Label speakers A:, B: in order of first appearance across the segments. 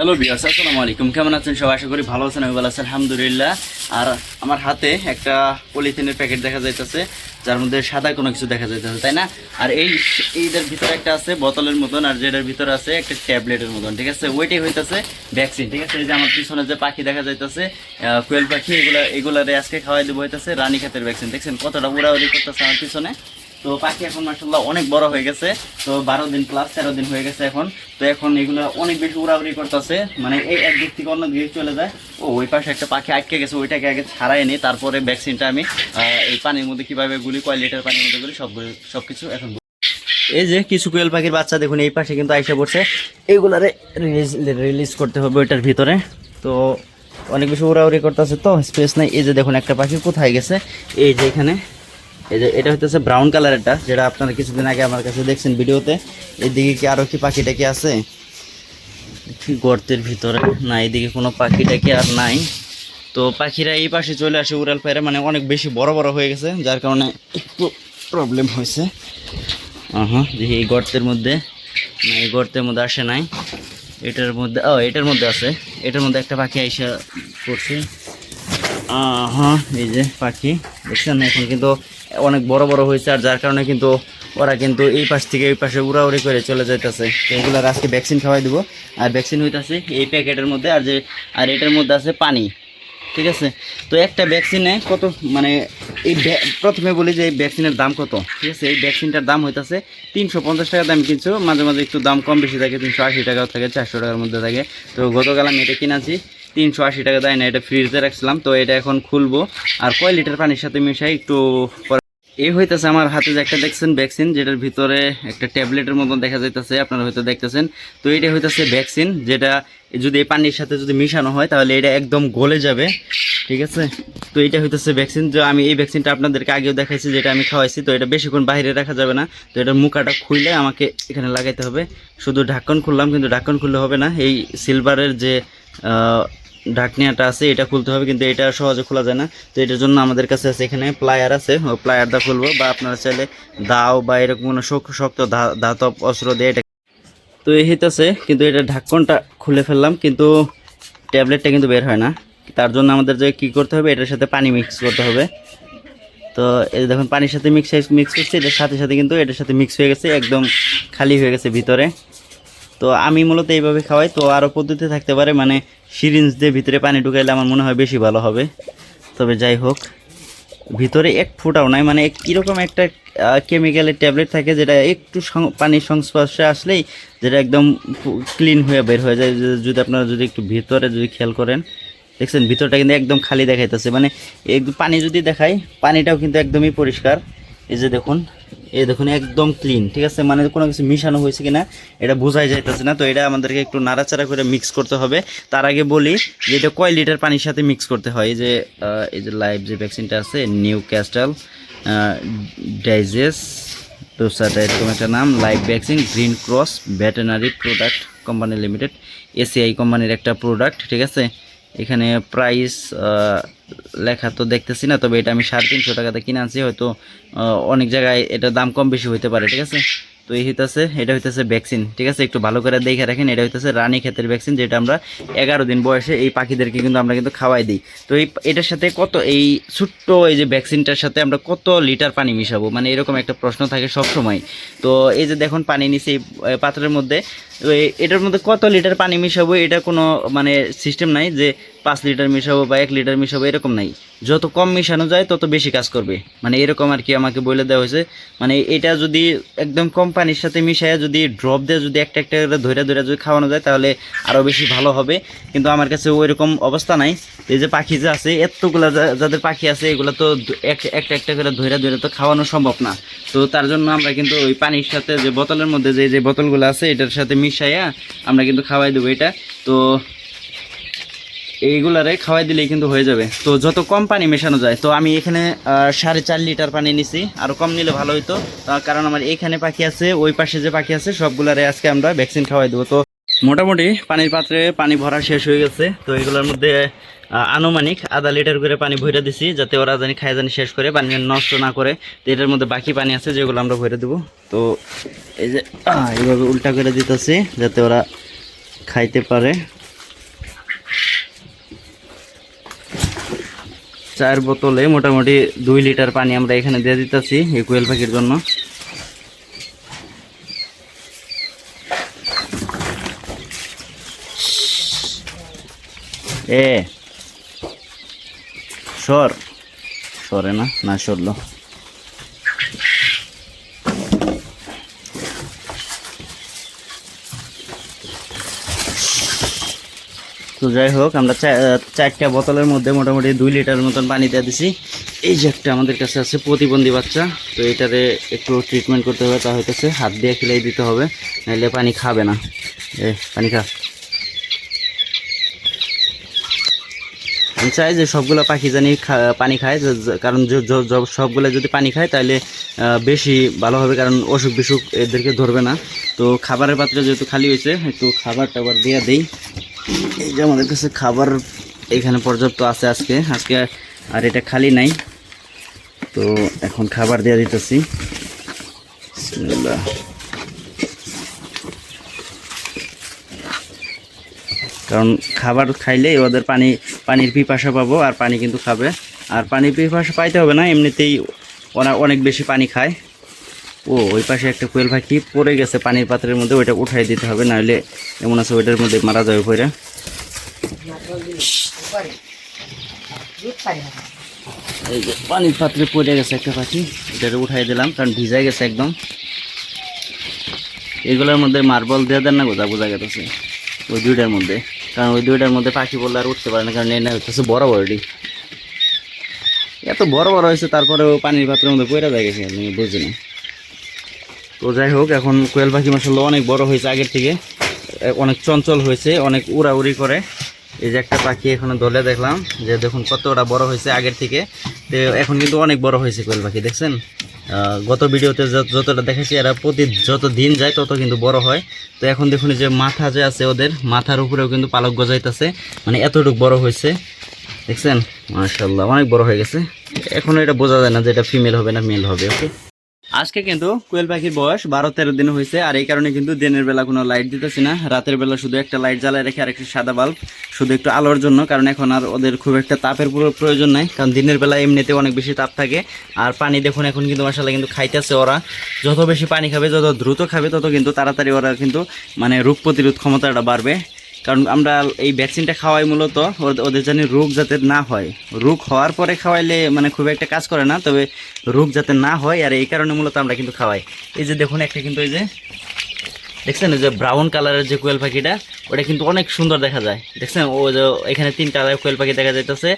A: Hello বিয়ার্স আসসালামু আলাইকুম। কেমন আছেন সবাই? আশা করি ভালো আছেন, আমি আলহামদুলিল্লাহ। আর আমার হাতে একটা পলিথিনের প্যাকেট দেখা যাইতেছে, যার মধ্যে সাদা কোনো কিছু দেখা যাইতেছে, তাই না? আর এই এইটার ভিতরে একটা আছে বোতলের মতন, আর যেটার ভিতরে আছে একটা ট্যাবলেটের মতন, ঠিক আছে? ওইটাই হইতেছে ভ্যাকসিন ঠিক আছে? এই যে আমার পিছনে যে পাখি দেখা যাইতেছে কোয়েল পাখি, এগুলা এগুলারে আজকে খাওয়াই দেবো হইতেছে রানী খাতের ভ্যাকসিন দেখছেন? কতটা উড়াউড়ি করতেছে আমার পিছনে? তো পাখি এখন মাসাল্লাহ অনেক বড় হয়ে গেছে। তো বারো দিন প্লাস তেরো দিন হয়ে গেছে এখন। তো এখন এগুলো অনেক বেশি উড়াউড়ি করতেছে। মানে এই এক দিক থেকে অন্য দিকে চলে যায়। ও, ওই পাশে একটা পাখি আটকে গেছে, ওইটাকে আগে ছাড়াই নি। তারপরে ভ্যাকসিনটা আমি এই পানির মধ্যে কীভাবে গুলি, কয় লিটার পানির মধ্যে গুলি সব সব কিছু এখন এই যে কিছু কোয়েল পাখির বাচ্চা দেখুন, এই পাশে কিন্তু আইসা পড়ছে। এইগুলারে রিলিজ রিলিজ করতে হবে ওইটার ভিতরে। তো অনেক বেশি উড়াউড়ি করতেছে তো স্পেস নাই। এই যে দেখুন, একটা পাখি কোথায় গেছে? এই যে এখানে। এই যে এটা হইতেছে ব্রাউন কালারেরটা যেটা আপনারা কিছুদিন আগে আমার কাছে দেখছেন ভিডিওতে। এদিকে কি আরও কি পাখিটা কি আছে? গর্তের ভিতরে না, এদিকে কোনো পাখিটা কি আর নাই। তো পাখিরা এই পাশে চলে আসে উড়াল পায়রা মানে অনেক বেশি বড় বড় হয়ে গেছে, যার কারণে একটু প্রবলেম হয়েছে। হ্যাঁ দেখি এই গর্তের মধ্যে। না, এই গর্তের মধ্যে আসে নাই। এটার মধ্যে, ও, এটার মধ্যে আছে। এটার মধ্যে একটা পাখি আইসা পড়ছে। হ্যাঁ এই যে পাখি। দেখছেন এখন কিন্তু অনেক বড় বড় হয়েছে, আর যার কারণে কিন্তু ওরা কিন্তু এই পাশ থেকে এই পাশে উড়াউড়ি করে চলে যাইতেছে। এগুলার আজকে ভ্যাকসিন খাওয়াই দেবো। আর ভ্যাকসিন হইতাছে এই প্যাকেটের মধ্যে, আর যে আর এটার মধ্যে আছে পানি। ঠিক আছে? তো একটা ভ্যাকসিনে কত মানে এই প্রথমে বলি যে এই ভ্যাকসিনের দাম কত? ঠিক আছে? এই ভ্যাকসিনটার দাম হইতেছে তিনশো পঞ্চাশ টাকা দাম কিনছো মাঝে মাঝে একটু দাম কম বেশি থাকে, তিনশো আশি টাকাও থাকে, চারশো টাকার মধ্যে থাকে। তো গতকাল আমি এটা কিনেছি, তিনশো আশি টাকা দেয় না, এটা ফ্রিজে রাখছিলাম। তো এটা এখন খুলবো, আর কয় লিটার পানির সাথে মিশাই একটু এই হইতেছে আমার হাতে যে একটা দেখছেন ভ্যাকসিন যেটার ভিতরে একটা ট্যাবলেটের মতন দেখা যাইতেছে, আপনারা হয়তো দেখতেছেন। তো এটা হইতেছে ভ্যাকসিন যেটা যদি এই পানির সাথে যদি মিশানো হয়, তাহলে এটা একদম গলে যাবে। ঠিক আছে? তো এটা হইতেছে ভ্যাকসিন যে আমি এই ভ্যাকসিনটা আপনাদেরকে আগেও দেখাইছি, যেটা আমি খাওয়াইছি। তো এটা বেশিক্ষণ বাইরে রাখা যাবে না। তো এটার মুখাটা খুললে আমাকে এখানে লাগাইতে হবে। শুধু ঢাকন খুললাম, কিন্তু ঢাকন খুললে হবে না। এই সিলভারের যে ঢাকনিয়াটা আছে, এটা খুলতে হবে, কিন্তু এটা সহজে খোলা যায় না। তো এটার জন্য আমাদের কাছে আছে এখানে প্লায়ার আছে, ও প্লায়ারটা খুলবো, বা আপনারা চাইলে দাও বা এরকম কোনো শক্ত ধাতব অস্ত্র দিয়ে এটা তো এই হইতেছে, কিন্তু এটা ঢাকনটা খুলে ফেললাম, কিন্তু ট্যাবলেটটা কিন্তু বের হয় না। তার জন্য আমাদের যে কী করতে হবে, এটার সাথে পানি মিক্স করতে হবে। তো এই দেখুন, পানির সাথে মিক্স মিক্স করছে, এটার সাথে সাথে কিন্তু এটার সাথে মিক্স হয়ে গেছে, একদম খালি হয়ে গেছে ভিতরে। তো আমি মূলত এইভাবে খাওয়াই। তো আরও পদ্ধতি থাকতে পারে মানে সিরিঞ্জ দিয়ে ভিতরে পানি ঢুকাইলে আমার মনে হয় বেশি ভালো হবে। তবে যাই হোক, ভিতরে এক ফুটাও নাই মানে কীরকম একটা কেমিক্যালের ট্যাবলেট থাকে যেটা একটু পানির সংস্পর্শে আসলেই যেটা একদম ক্লিন হয়ে বের হয়ে যায়। যদি আপনারা যদি একটু ভিতরে যদি খেয়াল করেন, দেখছেন ভিতরটা কিন্তু একদম খালি দেখাইতেছে। মানে পানি যদি দেখাই, পানিটাও কিন্তু একদমই পরিষ্কার। এই যে দেখুন এই দেখুন, একদম ক্লিন ঠিক আছে? মানে কোনো কিছু মিশানো হয়েছে কিনা, এটা বোঝাই যাইতেছে না। তো এটা আমাদেরকে একটু নাড়াচাড়া করে মিক্স করতে হবে। তার আগে বলি যে এটা কয় লিটার পানির সাথে মিক্স করতে হয়? এই যে এই যে লাইভ যে ভ্যাকসিনটা আছে নিউ ক্যাস্টাল ডাইজেস ডোসাটা এরকম একটা নাম live vaccine green cross veterinary product company limited ACI কোম্পানির একটা প্রোডাক্ট ঠিক আছে? এখানে প্রাইস লেখা তো দেখতেছি না, তবে এটা আমি সাড়ে তিনশো টাকাতে কিনে আনছি, হয়তো অনেক জায়গায় এটা দাম কম বেশি হইতে পারে, ঠিক আছে? তো এই হইতেছে, এটা হইতেছে ভ্যাকসিন ঠিক আছে? একটু ভালো করে দেখে রাখেন, এটা হইতেছে রানী ক্ষেতের ভ্যাকসিন যেটা আমরা এগারো দিন বয়সে এই পাখিদেরকে কিন্তু আমরা কিন্তু খাওয়াই দিই। তো এই এটার সাথে কত, এই ছোট্ট এই যে ভ্যাকসিনটার সাথে আমরা কত লিটার পানি মিশাবো? মানে এরকম একটা প্রশ্ন থাকে সব সময় তো এই যে দেখুন পানি নিচে এই পাত্রের মধ্যে এটার মধ্যে কত লিটার পানি মিশাবো? এটা কোনো মানে সিস্টেম নাই যে পাঁচ লিটার মিশাবো বা এক লিটার মিশাবো, এরকম নাই। যত কম মিশানো যায়, তত বেশি কাজ করবে। মানে এরকম আর কি আমাকে বলে দেওয়া হয়েছে। মানে এটা যদি একদম কম পানির সাথে মিশাইয়া যদি ড্রপ দিয়ে যদি একটা একটা করে ধরে ধরে যদি খাওয়ানো যায়, তাহলে আরও বেশি ভালো হবে। কিন্তু আমার কাছে ওইরকম অবস্থা নাই। এই যে পাখি যে আছে, এতগুলা যাদের পাখি আছে, এগুলো তো এক- একটা একটা করে ধরে ধরে তো খাওয়ানো সম্ভব না। তো তার জন্য আমরা কিন্তু ওই পানির সাথে যে বোতলের মধ্যে যে যে বোতলগুলো আছে, এটার সাথে মিশাইয়া আমরা কিন্তু খাওয়াই দেবো এটা। তো এইগুলারে খাওয়াই দিলেই কিন্তু হয়ে যাবে। তো যত কম পানি মেশানো যায়, তো আমি এখানে সাড়ে চার লিটার পানি নিছি। আরও কম নিলে ভালো হতো তার কারণ আমার এখানে পাখি আছে, ওই পাশে যে পাখি আছে, সবগুলারে আজকে আমরা ভ্যাকসিন খাওয়াই দেবো। তো মোটামুটি পানির পাত্রে পানি ভরা শেষ হয়ে গেছে। তো এগুলোর মধ্যে আনুমানিক আধা লিটার করে পানি ভরে দিছি, যাতে ওরা জানি খায় জানি শেষ করে, পানি নষ্ট না করে। তো এটার মধ্যে বাকি পানি আছে, যেগুলো আমরা ভরে দেবো। তো এই যে এইভাবে উল্টা করে দিতেছি, যাতে ওরা খাইতে পারে। চার বোতলে মোটামুটি দুই লিটার পানি আমরা এখানে দিয়ে দিতেছি এই কোয়েল পাখির জন্য। এ, সর। সরে না না সরলো। তো যাই হোক, আমরা চারটা বোতলের মধ্যে মোটামুটি দুই লিটার মতন পানি দিয়ে দিছি। এই যে একটা আমাদের কাছে আছে প্রতিবন্ধী বাচ্চা, তো এটারে একটু ট্রিটমেন্ট করতে হবে, তা হইতেছে হাত দিয়ে খেলেই দিতে হবে নাহলে পানি খাবে না। এ, পানি খা। আমি চাই যে সবগুলো পাখি জানি পানি খায় কারণ সবগুলো যদি পানি খায় তাহলে বেশি ভালো হবে, কারণ অসুখ বিসুখ এদেরকে ধরবে না। তো খাবারের পাত্র যেহেতু খালি হয়েছে একটু খাবার টাবার দিয়ে দেই। এই যে আমাদের কাছে খাবার এখানে পর্যাপ্ত আছে আজকে। আজকে আর এটা খালি নাই। তো এখন খাবার দেওয়া দিতেছি। কারণ খাবার খাইলেই ওদের পানি, পানির পিপাসা পাবো আর পানি কিন্তু খাবে। আর পানির পিপাসা পাইতে হবে না, এমনিতেই ওরা অনেক বেশি পানি খায়। ও, ওই পাশে একটা কোয়েল পাখি পড়ে গেছে পানির পাত্রের মধ্যে, ওইটা উঠাই দিতে হবে, নাহলে এমন আছে ওইটার মধ্যে মারা যাবে পরে এই যে পানির পাত্রে পড়ে গেছে একটা পাখি এটাকে উঠাই দিলাম, কারণ ভিজাই গেছে একদম। এগুলোর মধ্যে মার্বল দেওয়া দেন না গোদা বোঝা গেছে। ওই দুইটার মধ্যে, কারণ ওই দুইটার মধ্যে পাখি বললে আর উঠতে পারে না, কারণ এটা হচ্ছে বড় বড়টি এত বড় বড় হয়েছে তারপরে পানির পাত্রের মধ্যে পড়ে যায় গেছে বুঝি না তো যাই হোক, এখন কোয়েল পাখি মাসাল্লাহ অনেক বড় হয়েছে আগের থেকে। অনেক চঞ্চল হয়েছে, অনেক উড়াউড়ি করে। এই যে একটা পাখি এখানে দলে দেখলাম যে দেখুন কতটা বড় হয়েছে আগের থেকে। তো এখন কিন্তু অনেক বড় হয়েছে কোয়েল পাখি, দেখছেন? গত ভিডিওতে যতটা দেখেছি এরা প্রতি যত দিন যায় তত কিন্তু বড় হয়। তো এখন দেখুন যে মাথা যে আছে ওদের, মাথার উপরেও কিন্তু পালক গজাইতেছে। মানে এতটুকু বড় হয়েছে, দেখছেন? মাশাল্লাহ অনেক বড় হয়ে গেছে। এখন এটা বোঝা যায় না যে এটা ফিমেল হবে না মেল হবে, ওকে? আজকে কিন্তু কোয়েল পাখির বয়স বারো, তেরো দিন হয়েছে, আর এই কারণে কিন্তু দিনের বেলা কোনো লাইট দিতেছি না। রাতের বেলা শুধু একটা লাইট জ্বালায় রেখে আর একটা সাদা বাল্ব শুধু একটু আলোর জন্য, কারণ এখন আর ওদের খুব একটা তাপের পুরো প্রয়োজন নাই, কারণ দিনের বেলা এমনিতে অনেক বেশি তাপ থাকে, আর পানি দেখুন এখন কিন্তু মাসাল্লাহ কিন্তু খাইতেছে ওরা। যত বেশি পানি খাবে, যত দ্রুত খাবে, তত কিন্তু তাড়াতাড়ি ওরা কিন্তু মানে রোগ প্রতিরোধ ক্ষমতাটা বাড়বে। কারণ আমরা এই ভ্যাকসিনটা খাওয়াই মূলত ওদের- জানি রোগ যাতে না হয়। রোগ হওয়ার পরে খাওয়াইলে মানে খুব একটা কাজ করে না, তবে রোগ যাতে না হয় আর এই কারণে মূলত আমরা কিন্তু খাওয়াই। এই যে দেখুন, একটা কিন্তু এই যে দেখছেন এই যে ব্রাউন কালারের যে কোয়েল পাখিটা, ওটা কিন্তু অনেক সুন্দর দেখা যায়। দেখছেন, ও যে এখানে তিন কালার কোয়েল পাখি দেখা যাইতেছে।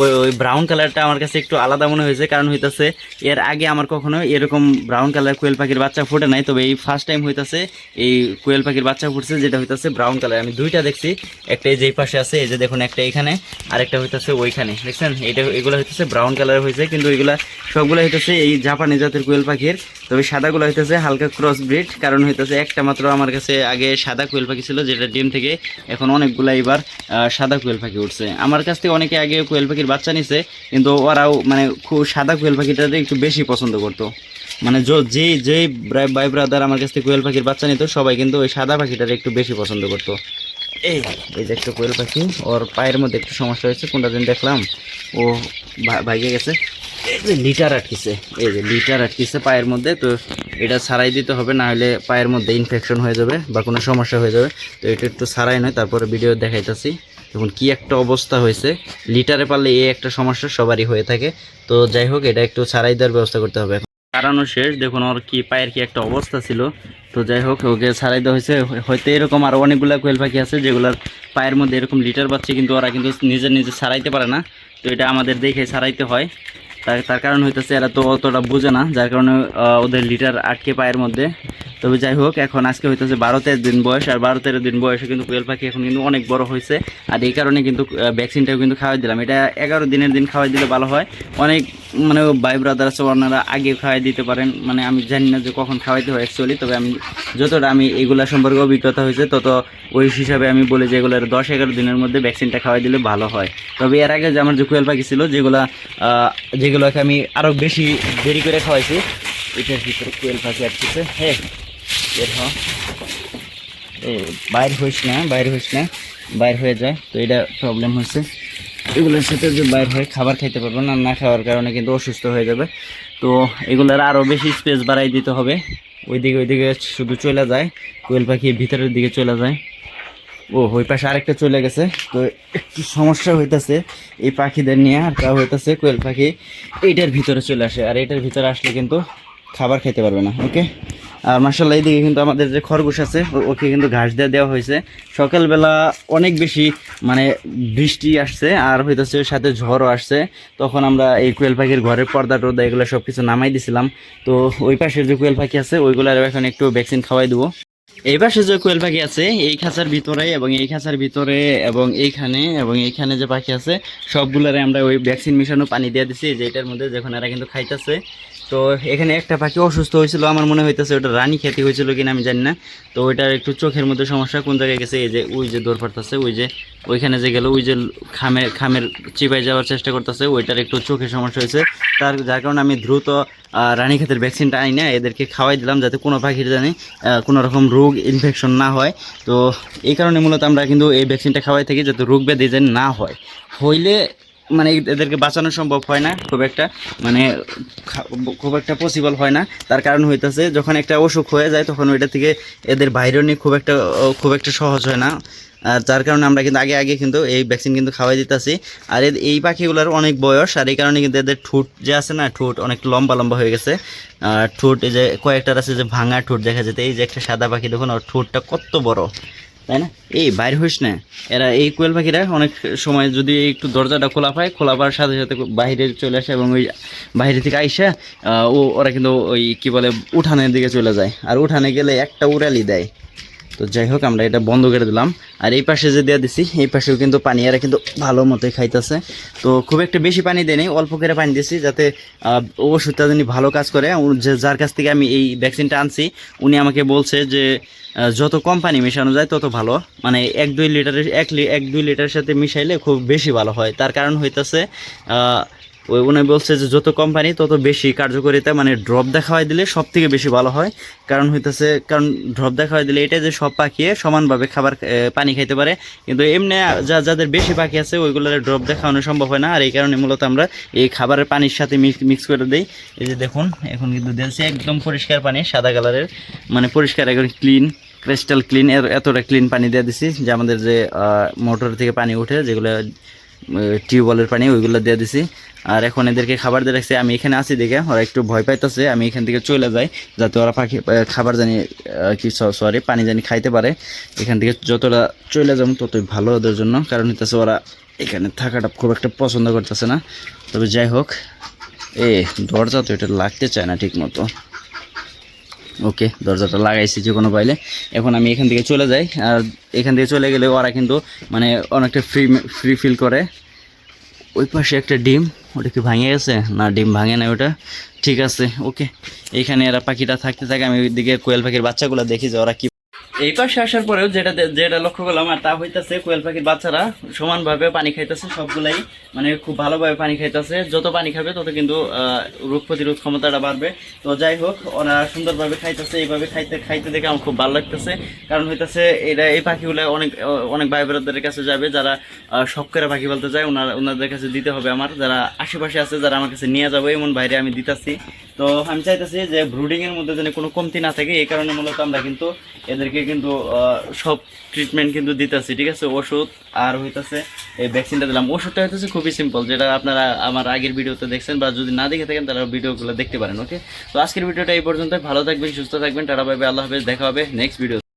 A: ওই ওই ব্রাউন কালারটা আমার কাছে একটু আলাদা মনে হয়েছে, কারণ হইতেছে, এর আগে আমার কখনো এরকম ব্রাউন কালার কোয়েল পাখির বাচ্চা ফুটে নাই। তবে এই ফার্স্ট টাইম হইতেছে, এই কোয়েল পাখির বাচ্চা ফুটছে, যেটা হইতেছে ব্রাউন কালার আমি দুইটা দেখছি, একটা এই যে এই পাশে আছে, এই যে দেখুন একটা এখানে, আরেকটা হইতেছে ওইখানে। দেখছেন, এটা, এগুলো হইতেছে ব্রাউন কালার হয়েছে কিন্তু এগুলা সবগুলো হইতেছে এই জাপানি জাতের কোয়েল পাখির। তবে সাদাগুলো হইতেছে হালকা ক্রস ব্রিড কারণ হইতেছে একটা মাত্র আমার কাছে আগে সাদা কোয়েল পাখি ছিল, যেটা ডিম থেকে এখন অনেকগুলা এবার সাদা কোয়েল পাখি উঠছে। আমার কাছ থেকে অনেকে আগে কোয়েল পাখির বাচ্চা নিছে, কিন্তু ওরাও মানে খুব সাদা কোয়েল পাখিটাতে একটু বেশি পছন্দ করতো। মানে যে যে বাই ব্রাদার আমার কাছ থেকে কোয়েল পাখির বাচ্চা নিত, সবাই কিন্তু ওই সাদা পাখিটারে একটু বেশি পছন্দ করতো। এই এই যে একটা কোয়েল পাখি, ওর পায়ের মধ্যে একটু সমস্যা হয়েছে, কোনটা দিন দেখলাম। ও ভা- ভাইগে গেছে। লিটার আটকিছে। এই যে লিটার আটকিছে পায়ের মধ্যে, তো এটা ছাড়াই দিতে হবে না হলে পায়ের মধ্যে ইনফেকশন হয়ে যাবে বা কোনো সমস্যা হয়ে যাবে। তো এটা একটু ছাড়াই নয়, তারপরে ভিডিও দেখাইতেছি। দেখুন, কি একটা অবস্থা হয়েছে। লিটারে পারলে এই একটা সমস্যা সবারই হয়ে থাকে। তো যাই হোক, এটা একটু ছাড়াই দেওয়ার ব্যবস্থা করতে হবে। কারানো শেষ। দেখুন, ওর কি পায়ের কি একটা অবস্থা ছিল। তো যাই হোক, ওকে ছাড়াই দেওয়া হয়েছে। হয়তো এরকম আরও অনেকগুলো কোয়েল পাখি আছে, যেগুলোর পায়ের মধ্যে এরকম লিটার পাচ্ছে কিন্তু ওরা কিন্তু নিজে নিজে ছাড়াইতে পারে না। তো এটা আমাদের দেখে ছাড়াইতে হয়। তার কারণ হইতেছে এরা তো অতটা বোঝে না, যার কারণে ওদের লিটার আটকে পায়ের মধ্যে। তবে যাই হোক, এখন আজকে হইতেছে বারো তেরো দিন বয়স, আর বারো তেরো দিন বয়সে কিন্তু কোয়েল পাখি এখন কিন্তু অনেক বড় হয়েছে আর এই কারণে কিন্তু ভ্যাকসিনটাও কিন্তু খাওয়াই দিলাম। এটা এগারো দিনের দিন খাওয়াই দিলে ভালো হয়। অনেক মানে ভাই ব্রাদার আছে, ওনারা আগে খাওয়াই দিতে পারেন। মানে আমি জানি না যে কখন খাওয়াইতে হয় অ্যাকচুয়ালি তবে আমি, যতটা আমি এগুলা সম্পর্কে অভিজ্ঞতা হয়েছে, তত ওই হিসাবে আমি বলি যে এগুলোর দশ এগারো দিনের মধ্যে ভ্যাকসিনটা খাওয়াই দিলে ভালো হয়। তবে এর আগে যে আমার যে কোয়েল পাখি ছিল, যেগুলা যেগুলোকে আমি আরও বেশি দেরি করে খাওয়াইছি, এটার ভিতরে কোয়েল পাখি আটকেছে। হ্যাঁ। বের হ। বাইর হইস না, বাইর হইস না, বাইর হয়ে যায় তো এটা প্রবলেম হয়েছে এগুলোর সাথে যে বাইর হয়ে খাবার খাইতে পারব না না খাওয়ার কারণে কিন্তু অসুস্থ হয়ে যাবে। তো এগুলোর আরও বেশি স্পেস বাড়াই দিতে হবে। ওইদিকে ওইদিকে শুধু চলে যায়, কোয়েল পাখি ভিতরের দিকে চলে যায়। ও, ওই পাশে আরেকটা চলে গেছে। তো একটু সমস্যা হইতাছে এই পাখিদের নিয়ে, আর তা হইতাছে কোয়েল পাখি এইটার ভিতরে চলে আসে। আর এটার ভিতরে আসলে কিন্তু খাবার খেতে পারবে না, ওকে? আর মার্শাল্লাহ এইদিকে কিন্তু আমাদের যে খরগোশ আছে, ওকে কিন্তু ঘাস দিয়ে দেওয়া হয়েছে। সকালবেলা অনেক বেশি মানে বৃষ্টি আসছে আর হইতেছে সাথে ঝড়ও আসছে। তখন আমরা এই কোয়েল পাখির ঘরের পর্দা টর্দা এগুলো সব কিছু নামাই দিছিলাম। তো ওই পাশের যে কোয়েল পাখি আছে ওইগুলোর এখন একটু ভ্যাকসিন খাওয়াই দেবো। এই পাশে যে কোয়েল পাখি আছে, এই খাঁচার ভিতরে এবং এই খাঁচার ভিতরে এবং এইখানে এবং এইখানে যে পাখি আছে, সবগুলোরে আমরা ওই ভ্যাকসিন মিশানো পানি দিয়ে দিছি যে এটার মধ্যে যখন এরা কিন্তু খাইতেছে। তো এখানে একটা পাখি অসুস্থ হয়েছিল আমার মনে হইতেছে ওটা রানী খেতে হয়েছিল কিনা আমি জানি না। তো ওইটার একটু চোখের মধ্যে সমস্যা কোন জায়গায় গেছে? এই যে ওই যে দৌড় পারতেছে ওই যে ওইখানে যে গেল ওই যে খামের খামের চিপাই যাওয়ার চেষ্টা করতেছে ওইটার একটু চোখের সমস্যা হয়েছে। তার যার কারণে আমি দ্রুত আহ, রানীক্ষেতের ভ্যাকসিনটা আনি না এদেরকে খাওয়াই দিলাম যাতে কোনো পাখির জানি কোনো রকম রোগ ইনফেকশন না হয়। তো এই কারণে মূলত আমরা কিন্তু এই ভ্যাকসিনটা খাওয়াই থাকি যাতে রোগ ব্যাধি যেন না হয়। হইলে মানে এদেরকে বাঁচানো সম্ভব হয় না, খুব একটা মানে খুব একটা পসিবল হয় না। তার কারণ হইতেছে, যখন একটা অসুখ হয়ে যায়, তখন ওইটা থেকে এদের বাইরে নিয়ে খুব একটা খুব একটা সহজ হয় না। আর যার কারণে আমরা কিন্তু আগে আগে কিন্তু এই ভ্যাকসিন কিন্তু খাওয়াই দিতেছি। আর এই পাখিগুলোর অনেক বয়স, আর এই কারণে কিন্তু এদের ঠোঁট যে আছে না, ঠোঁট অনেক লম্বা লম্বা হয়ে গেছে। আর ঠোঁট এই যে কয়েকটার আছে যে ভাঙা ঠোঁট দেখা যেতে, এই যে একটা সাদা পাখি দেখুন, ওর ঠোঁটটা কত বড়। তাই না? এই বাইর হইস না। এরা এই কোয়েল পাখিরা অনেক সময় যদি একটু দরজাটা খোলা পায় খোলা পাওয়ার সাথে সাথে বাইরে চলে আসে এবং ওই বাইরে থেকে আইসা ও, ওরা কিন্তু ওই, কি বলে, উঠানের দিকে চলে যায়। আর উঠানে গেলে একটা উড়ালি দেয়। তো যাই হোক, আমরা এটা বন্ধ করে দিলাম। আর এই পাশে যে দেওয়া দিছি, এই পাশেও কিন্তু পানি এরা কিন্তু ভালো মতোই খাইতেছে। তো খুব একটা বেশি পানি দেয়নি অল্প করে পানি দিছি যাতে ওষুধটা যিনি ভালো কাজ করে। যে যার কাছ থেকে আমি এই ভ্যাকসিনটা আনছি, উনি আমাকে বলছে যে যত কম পানি মেশানো যায় তত ভালো। মানে এক দুই লিটারের, এক এক দুই লিটারের সাথে মিশাইলে খুব বেশি ভালো হয়। তার কারণ হইতেছে ওই উনি বলছে যে যত কোম্পানি তত বেশি কার্যকারিতা মানে ড্রপ দেখাওয়াই দিলে সব থেকে বেশি ভালো হয়। কারণ হইতেছে, কারণ ড্রপ দেখাওয়াই দিলে এটা যে সব পাখি সমানভাবে খাবার পানি খাইতে পারে। কিন্তু এমনি যা, যাদের বেশি পাখি আছে, ওইগুলোর ড্রপ দেখানো সম্ভব হয় না। আর এই কারণে মূলত আমরা এই খাবারের পানির সাথে মিক্স করে দিই। এই যে দেখুন, এখন কিন্তু দিয়েছি একদম পরিষ্কার পানি, সাদা কালারের। মানে পরিষ্কার, একদম ক্লিন ক্রিস্টাল ক্লিন এতটা ক্লিন পানি দিয়ে দিছি যে আমাদের যে মোটর থেকে পানি উঠে যেগুলো টিউবওয়েলের পানি, ওইগুলো দিয়ে দিছি। আর এখন এদেরকে খাবার দিয়ে রাখছি। আমি এখানে আছি দেখে ওরা একটু ভয় পাইতেছে। আমি এখান থেকে চলে যাই, যাতে ওরা পাখি খাবার জানি কি সরি পানি জানি খাইতে পারে। এখান থেকে যতটা চলে যাব, ততই ভালো ওদের জন্য। কারণ হইতেছে ওরা এখানে থাকাটা খুব একটা পছন্দ করতেছে না। তবে যাই হোক, এ, দরজা তো এটা লাগতে চায় না ঠিক মতো ওকে, দরজাটা লাগাইছি যে কোনো পাইলে। এখন আমি এখান থেকে চলে যাই, আর এখান থেকে চলে গেলে ওরা কিন্তু মানে অনেকটা ফ্রি ফ্রি ফিল করে। ওই পাশে একটা ডিম, ওটা কি ভাঙে গেছে? না, ডিম ভাঙে না ওটা। ঠিক আছে, ওকে। এখানে এরা পাখিটা থাকতে থাকে, আমি ওইদিকে কোয়েল পাখির বাচ্চাগুলো দেখি যে ওরা কি এই পাশে আসার পরেও যেটা যেটা লক্ষ্য করলাম, আর তা হইতেছে কোয়েল পাখির বাচ্চারা সমানভাবে পানি খাইতেছে, সবগুলাই মানে খুব ভালোভাবে পানি খাইতেছে। যত পানি খাবে, তত কিন্তু রোগ প্রতিরোধ ক্ষমতাটা বাড়বে। তো যাই হোক, ওরা সুন্দরভাবে খাইতেছে, এইভাবে খাইতে খাইতে দেখে আমার খুব ভালো লাগতেছে। কারণ হইতাছে এটা এই পাখিগুলো অনেক অনেক ভাই বোনদের কাছে যাবে, যারা শখ করে পাখি বলতে যায়। ওনারা ওনাদের কাছে দিতে হবে আমার। যারা আশেপাশে আছে, যারা আমার কাছে নিয়ে যাবে, এমন বাইরে আমি দিতাছি। তো আমি চাইতেছি যে ব্রুডিং এর মধ্যে যেন কোনো কমতি না থাকে, এই কারণে মূলত আমরা কিন্তু এদেরকে কিন্তু সব ট্রিটমেন্ট কিন্তু দিতেছি, ঠিক আছে? ওষুধ আর হইতেছে এই ভ্যাকসিনটা দিলাম। ওষুধটা হইতেছে খুবই সিম্পল যেটা আপনারা আমার আগের ভিডিওতে দেখছেন বা যদি না দেখে থাকেন তারা ভিডিওগুলো দেখতে পারেন ওকে তো আজকের ভিডিওটা এই পর্যন্ত ভালো থাকবেন, সুস্থ থাকবেন, টাটা পাবে আল্লাহ হাফেজ, দেখা হবে নেক্সট ভিডিও